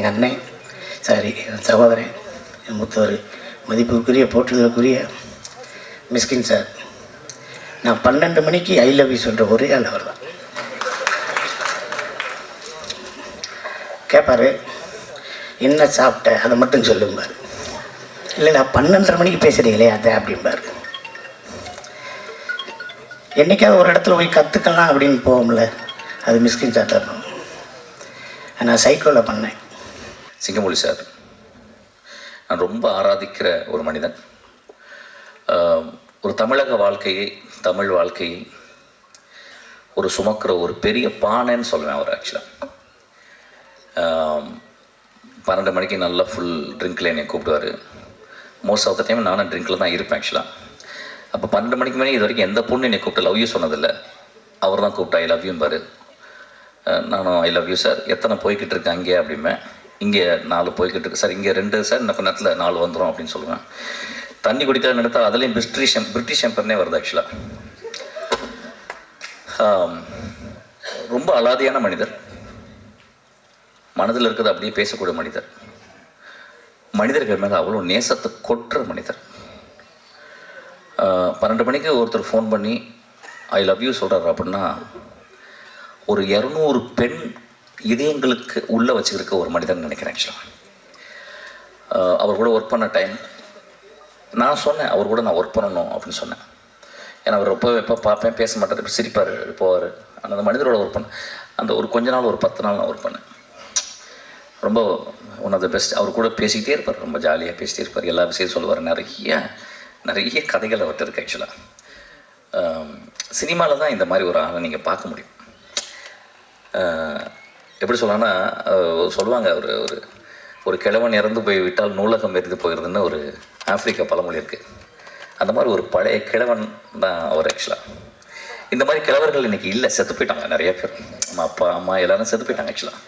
எங்கள் அண்ணன் சாரி என் சகோதரன் என் மூத்தவர் மதிப்புக்குரிய போற்றுதலுக்குரிய மிஸ்கின் சார். நான் பன்னெண்டு மணிக்கு ஐ லவ் யூ சொல்கிற ஒரே ஆள் அவர் தான் கேட்பார் என்ன சாப்பிட்ட? அதை மட்டும் சொல்லும்பார். இல்லை நான் பன்னெண்டரை மணிக்கு பேசுகிறீங்களே அதை? அப்படிம்பார். என்னைக்காவது ஒரு இடத்துல போய் கற்றுக்கலாம் அப்படின்னு போகும்ல அது மிஸ்கின் சார் நான் சைக்கோவில் பண்ணேன். சிங்கமொழி சார். நான் ரொம்ப ஆராதிக்கிற ஒரு மனிதன். ஒரு தமிழக வாழ்க்கையை தமிழ் வாழ்க்கையை ஒரு சுமக்கிற ஒரு பெரிய பானைன்னு சொல்லுவேன் அவர் ஆக்சுவலாக பன்னெண்டு மணிக்கு நல்லா ஃபுல் ட்ரிங்க்கில் என்னை கூப்பிடுவார். மோஸ்ட் ஆஃப் த டைம் நானும் ட்ரிங்கில் தான் இருப்பேன் ஆக்சுவலாக அப்போ பன்னெண்டு மணிக்கு மேலே இது வரைக்கும் எந்த பொண்ணு என்னை கூப்பிட்டு லவ் யூ சொன்னதில்லை. அவர் தான் கூப்பிட்டா ஐ லவ் யூம்பாரு நானும் ஐ லவ் யூ சார். எத்தனை போய்கிட்டு இருக்கேன் அங்கே அப்படிம்பேன். இங்கே நாலு போய்கிட்டு இருக்கு. சார் இங்கே ரெண்டு சார் இன்னும் கொஞ்ச நேரத்தில் நாலு வந்துடும் அப்படின்னு சொல்லுவேன் தண்ணி குடிக்கிற நினைத்தா அதுலேயும் பிரிட்டிஷ் பிரிட்டிஷ் எம்பர்னே வருது ஆக்சுவலாக ரொம்ப அலாதியான மனிதர். மனதில் இருக்கிறது அப்படியே பேசக்கூடிய மனிதர். மனிதர்கள் மேலே அவ்வளோ நேசத்தை கொட்டுற மனிதர். பன்னெண்டு மணிக்கு ஒருத்தர் ஃபோன் பண்ணி ஐ லவ் யூ சொல்கிறார் அப்படின்னா ஒரு இரநூறு பெண் இதயங்களுக்கு உள்ளே வச்சுருக்க ஒரு மனிதன் நினைக்கிறேன் ஆக்சுவலாக அவர் கூட ஒர்க் பண்ண டைம் நான் சொன்னேன் அவர் கூட நான் ஒர்க் பண்ணணும் அப்படின்னு சொன்னேன். ஏன்னா அவர் எப்போ எப்போ பார்ப்பேன் பேச மாட்டார் சிரிப்பார் போவார். ஆனால் அந்த மனிதரோட ஒர்க் பண்ணேன் அந்த ஒரு கொஞ்ச நாள் ஒரு பத்து நாள் நான் ஒர்க் பண்ணேன். ரொம்ப ஒன் ஆஃப் த பெஸ்ட் அவர் கூட பேசிக்கிட்டே இருப்பார் ரொம்ப ஜாலியாக பேசிகிட்டே இருப்பார். எல்லா விஷயம் சொல்லுவார். நிறைய நிறைய கதைகள் அவர்கிட்ட இருக்குது ஆக்சுவலாக சினிமாவில் தான் இந்த மாதிரி ஒரு ஆளை நீங்கள் பார்க்க முடியும். எப்படி சொல்லலாம்னா சொல்லுவாங்க ஒரு ஒரு ஒரு கிழவன் இறந்து போய் விட்டால் நூலகம் எரிந்து போயிருதுன்னு ஒரு ஆப்பிரிக்கா பழமொழி இருக்குது அந்த மாதிரி ஒரு பழைய கிழவன் தான் அவர் ஆக்சுவலாக இந்த மாதிரி கிழவர்கள் இன்றைக்கி இல்லை செத்து போயிட்டாங்க நிறைய பேர். நம்ம அப்பா அம்மா எல்லாரும் செத்து போயிட்டாங்க ஆக்சுவலாக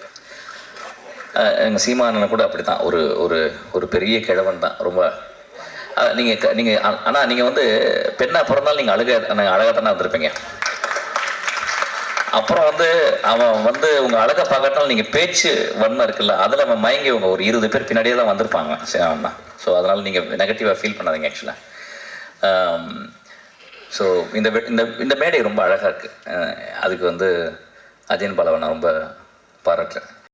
எங்கள் சீமானன் கூட அப்படி தான் ஒரு ஒரு ஒரு பெரிய கிழவன் தான் ரொம்ப. நீங்கள் நீங்கள் ஆனால் நீங்கள் வந்து பெண்ணாக பிறந்தாலும் நீங்கள் அழகாக அழகாக தானே வந்திருப்பீங்க. அப்புறம் வந்து அவன் வந்து உங்க அழகை பார்க்கட்டாலும் நீங்க பேச்சு வன்மை இருக்குல்ல அதில் அவன் மயங்கி உங்க ஒரு இருபது பேர் பின்னாடியே தான் வந்திருப்பாங்க சரி அவன் ஸோ அதனால நீங்க நெகட்டிவாக ஃபீல் பண்ணாதீங்க ஆக்சுவலாக ஸோ um, இந்த இந்த இந்த மேடை ரொம்ப அழகாக இருக்கு. அதுக்கு வந்து அஜயன் பாலவனை நான் ரொம்ப பாராட்டுறேன்.